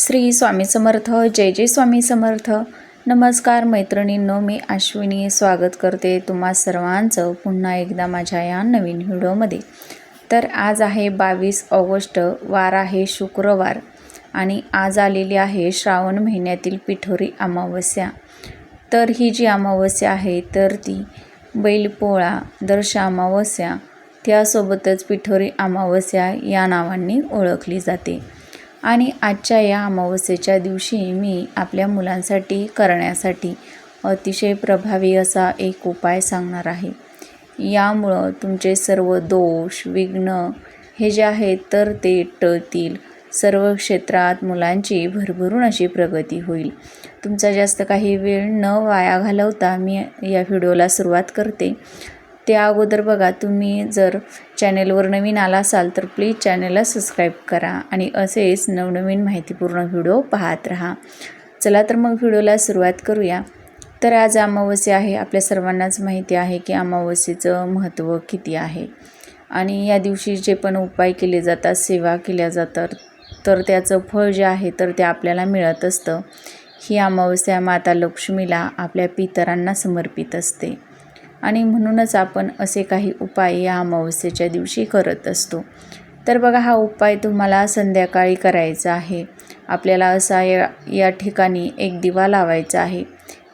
श्री स्वामी समर्थ जय जय स्वामी समर्थ. नमस्कार मैत्रिणींनो मी अश्विनी स्वागत करते तुम्हा सर्वांचं पुन्हा एकदा माझ्या या नवीन व्हिडिओमध्ये. तर आज आहे बावीस ऑगस्ट वार आहे शुक्रवार आणि आज आलेली आहे श्रावण महिन्यातील पिठोरी अमावस्या. तर ही जी अमावस्या आहे तर ती बैलपोळा दर्श अमावस्या त्यासोबतच पिठोरी अमावस्या या नावांनी ओळखली जाते. आणि आजच्या या अमावस्येच्या दिवशी मी आपल्या मुलांसाठी करण्यासाठी अतिशय प्रभावी असा एक उपाय सांगणार आहे. यामुळं तुमचे सर्व दोष विघ्न हे जे आहेत तर ते टळतील. सर्व क्षेत्रात मुलांची भरभरून अशी प्रगती होईल. तुमचा जास्त काही वेळ न वाया घालवता मी या व्हिडिओला सुरुवात करते. त्या अगोदर बघा तुम्ही जर चॅनेलवर नवीन आला असाल तर प्लीज चॅनेलला सबस्क्राईब करा आणि असेच नवनवीन माहितीपूर्ण व्हिडिओ पाहत राहा. चला तर मग व्हिडिओला सुरुवात करूया. तर आज अमावस्या आहे. आपल्या सर्वांनाच माहिती आहे की अमावस्येचं महत्त्व किती आहे. आणि या दिवशी जे पण उपाय केले जातात सेवा केल्या जातात तर त्याचं फळ जे आहे तर ते आपल्याला मिळत असतं. ही अमावस्या माता लक्ष्मीला आपल्या पितरांना समर्पित असते. आणि म्हणूनच आपण असे काही उपाय या अमावस्येच्या दिवशी करत असतो. तर बघा हा उपाय तुम्हाला संध्याकाळी करायचा आहे. आपल्याला असा या या ठिकाणी एक दिवा लावायचा आहे.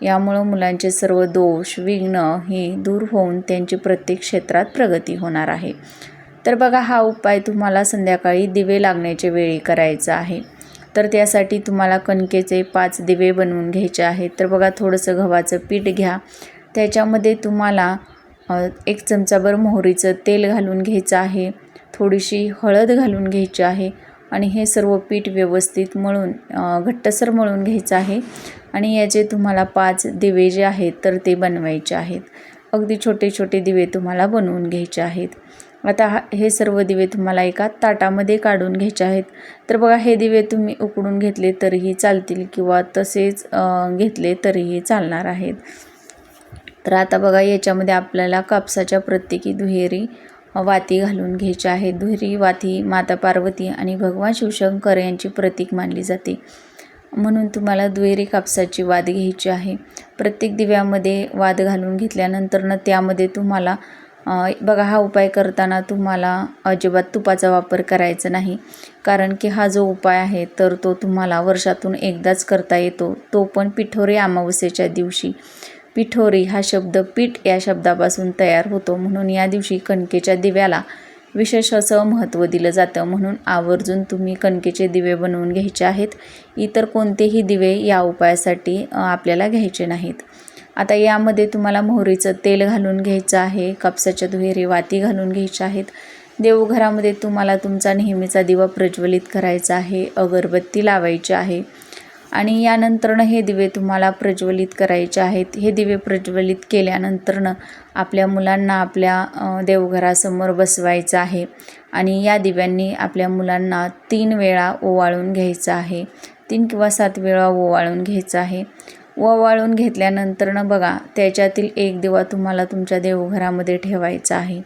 यामुळं मुलांचे सर्व दोष विघ्न हे दूर होऊन त्यांची प्रत्येक क्षेत्रात प्रगती होणार आहे. तर बघा हा उपाय तुम्हाला संध्याकाळी दिवे लागण्याच्या वेळी करायचा आहे. तर त्यासाठी तुम्हाला कणकेचे पाच दिवे बनवून घ्यायचे आहेत. तर बघा थोडंसं गव्हाचं पीठ घ्या. त्याच्यामध्ये तुम्हाला एक चमचाभर मोहरीचं तेल घालून घ्यायचं आहे थोडीशी हळद घालून घ्यायची आहे आणि हे सर्व पीठ व्यवस्थित मळून घट्टसर मळून घ्यायचं आहे आणि याचे तुम्हाला पाच दिवे जे आहेत तर ते बनवायचे आहेत. अगदी छोटे छोटे दिवे तुम्हाला बनवून घ्यायचे आहेत. आता हा हे सर्व दिवे तुम्हाला एका ताटामध्ये काढून घ्यायचे आहेत. तर बघा हे दिवे तुम्ही उकडून घेतले तरीही चालतील किंवा तसेच घेतले तरीही चालणार आहेत. तर आता बघा याच्यामध्ये आपल्याला कापसाच्या प्रत्येकी दुहेरी वाती घालून घ्यायच्या आहेत दुहेरी वाती माता पार्वती आणि भगवान शिवशंकर यांची प्रतीक मानली जाते. म्हणून तुम्हाला दुहेरी कापसाची वाद घ्यायची आहे. प्रत्येक दिव्यामध्ये वाद घालून घेतल्यानंतरनं त्यामध्ये तुम्हाला बघा हा उपाय करताना तुम्हाला अजिबात तुपाचा वापर करायचा नाही. कारण की हा जो उपाय आहे तर तो तुम्हाला वर्षातून एकदाच करता येतो. तो पण पिठोरी अमावस्येच्या दिवशी. पिठोरी हा शब्द पीठ या शब्दापासून तयार होतो म्हणून या दिवशी कणकेच्या दिव्याला विशेष असं महत्त्व दिलं जातं. म्हणून आवर्जून तुम्ही कणकेचे दिवे बनवून घ्यायचे आहेत. इतर कोणतेही दिवे या उपायासाठी आपल्याला घ्यायचे नाहीत. आता यामध्ये तुम्हाला मोहरीचं तेल घालून घ्यायचं आहे कापसाच्या दुहेरी वाती घालून घ्यायच्या आहेत. देवघरामध्ये तुम्हाला तुमचा नेहमीचा दिवा प्रज्वलित करायचा आहे अगरबत्ती लावायची आहे. आणि यानंतरनं हे दिवे तुम्हाला प्रज्वलित करायचे आहेत. हे दिवे प्रज्वलित केल्यानंतरनं आपल्या मुलांना आपल्या देवघरासमोर बसवायचं आहे आणि या दिव्यांनी आपल्या मुलांना तीन वेळा ओवाळून घ्यायचं आहे. तीन किंवा सात वेळा ओवाळून घ्यायचं आहे. ओवाळून घेतल्यानंतरनं बघा त्याच्यातील एक दिवा तुम्हाला तुमच्या देवघरामध्ये ठेवायचा आहे.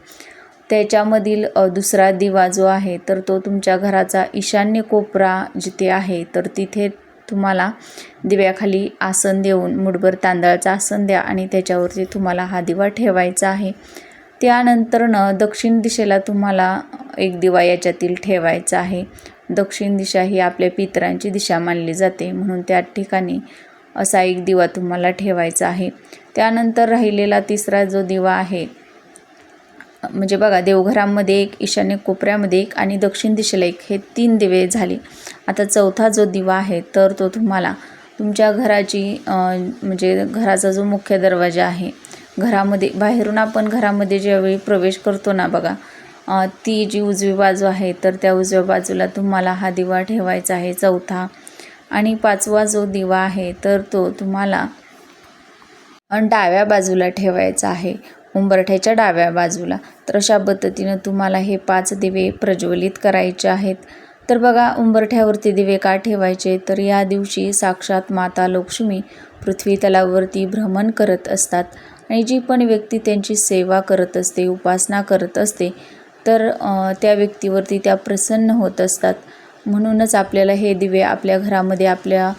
त्याच्यामधील दुसरा दिवा जो आहे तर तो तुमच्या घराचा ईशान्य कोपरा जिथे आहे तर तिथे तुम्हाला दिव्याखाली आसन देऊन मुठभर तांदळाचं आसन द्या आणि त्याच्यावरती तुम्हाला हा दिवा ठेवायचा आहे. त्यानंतरनं दक्षिण दिशेला तुम्हाला एक दिवा याच्यातील ठेवायचा आहे. दक्षिण दिशा ही आपल्या पितरांची दिशा मानली जाते म्हणून त्या ठिकाणी असा एक दिवा तुम्हाला ठेवायचा आहे. त्यानंतर राहिलेला तिसरा जो दिवा आहे म्हणजे बघा देवघरामध्ये एक ईशान्य कोपऱ्यामध्ये एक आणि दक्षिण दिशेला एक हे तीन दिवे झाले. आता चौथा जो दिवा आहे तर तो तुम्हाला तुमच्या घराची म्हणजे घराचा जो मुख्य दरवाजा आहे घरामध्ये बाहेरून आपण घरामध्ये ज्यावेळी प्रवेश करतो ना बघा ती जी उजवी बाजू आहे तर त्या उजव्या बाजूला तुम्हाला हा दिवा ठेवायचा आहे चौथा. आणि पाचवा जो दिवा आहे तर तो तुम्हाला डाव्या बाजूला ठेवायचा आहे. उंबरठ्याच्या डाव्या बाजूला. तर अशा पद्धतीनं तुम्हाला हे पाच दिवे प्रज्वलित करायचे आहेत. तर बघा उंबरठ्यावरती दिवे का ठेवायचे? तर या दिवशी साक्षात माता लक्ष्मी पृथ्वी तलावरती भ्रमण करत असतात. आणि जी पण व्यक्ती त्यांची सेवा करत असते उपासना करत असते तर त्या व्यक्तीवरती त्या प्रसन्न होत असतात. म्हणूनच आपल्याला हे दिवे आपल्या घरामध्ये आपल्या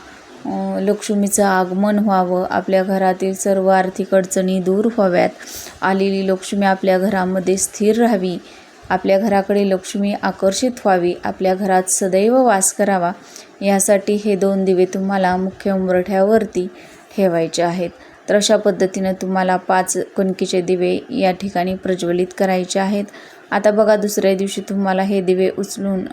लक्ष्मीचं आगमन व्हावं. आपल्या घरातील सर्व आर्थिक अडचणी दूर व्हाव्यात. आलेली लक्ष्मी आपल्या घरामध्ये स्थिर राहावी. आपल्या घराकडे लक्ष्मी आकर्षित व्हावी. आपल्या घरात सदैव वास करावा. यासाठी हे दोन दिवे तुम्हाला मुख्य उंबरठ्यावरती ठेवायचे आहेत. तर अशा पद्धतीनं तुम्हाला पाच कणकीचे दिवे या ठिकाणी प्रज्वलित करायचे आहेत. आता बघा दुसऱ्या दिवशी तुम्हाला हे दिवे उचलून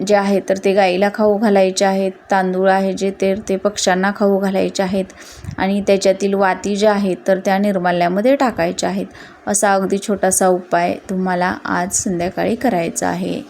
जे आहे तर ते गाईला खाऊ घालायचे आहेत तांदूळ आहे जे ते ते पक्ष्यांना खाऊ घालायचे आहेत आणि त्याच्यातील वाती ज्या आहेत तर त्या निर्माल्यामध्ये टाकायच्या आहेत. असा अगदी छोटासा उपाय तुम्हाला आज संध्याकाळी करायचा आहे.